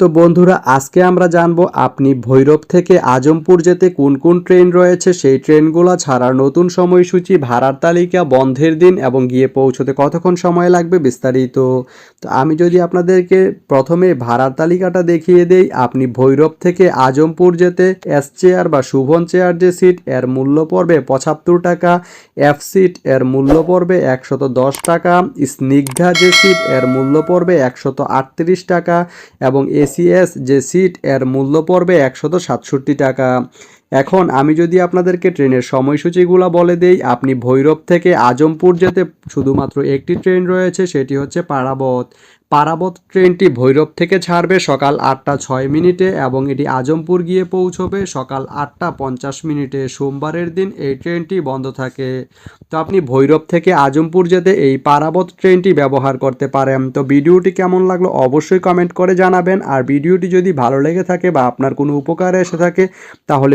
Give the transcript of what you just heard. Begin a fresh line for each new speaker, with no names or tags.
তো বন্ধুরা, আজকে আমরা জানব আপনি ভৈরব থেকে আজমপুর যেতে কোন কোন ট্রেন রয়েছে, সেই ট্রেনগুলো ছাড়ার নতুন সময়সূচি, ভাড়ার তালিকা, বন্ধের দিন এবং গিয়ে পৌঁছতে কতক্ষণ সময় লাগবে বিস্তারিত। তো আমি যদি আপনাদেরকে প্রথমে ভাড়ার তালিকাটা দেখিয়ে দেই, আপনি ভৈরব থেকে আজমপুর যেতে এস চেয়ার বা শুভন চেয়ার যে সিট, এর মূল্য পড়বে পঁচাত্তর টাকা, এফ সিট, এর মূল্য পড়বে একশত দশ টাকা, স্নিগ্ধা যে সিট, এর মূল্য পড়বে একশত আটত্রিশ টাকা এবং এসিএস যে সিট এর মূল্য পড়বে একশত সাতষট্টি টাকা। এখন আমি যদি আপনাদেরকে ট্রেনের সময়সূচিগুলো বলে দেই, আপনি ভৈরব থেকে আজমপুর যেতে শুধুমাত্র একটি ট্রেন রয়েছে, সেটি হচ্ছে পারাবত। পারাবত ট্রেনটি ভৈরব থেকে ছাড়বে সকাল আটটা ছয় মিনিটে এবং এটি আজমপুর গিয়ে পৌঁছবে সকাল আটটা পঞ্চাশ মিনিটে। সোমবারের দিন এই ট্রেনটি বন্ধ থাকে। তো আপনি ভৈরব থেকে আজমপুর যেতে এই পারাবত ট্রেনটি ব্যবহার করতে পারেন। তো ভিডিওটি কেমন লাগল অবশ্যই কমেন্ট করে জানাবেন। আর ভিডিওটি যদি ভালো লেগে থাকে বা আপনার কোনো উপকারে এসে থাকে, তাহলে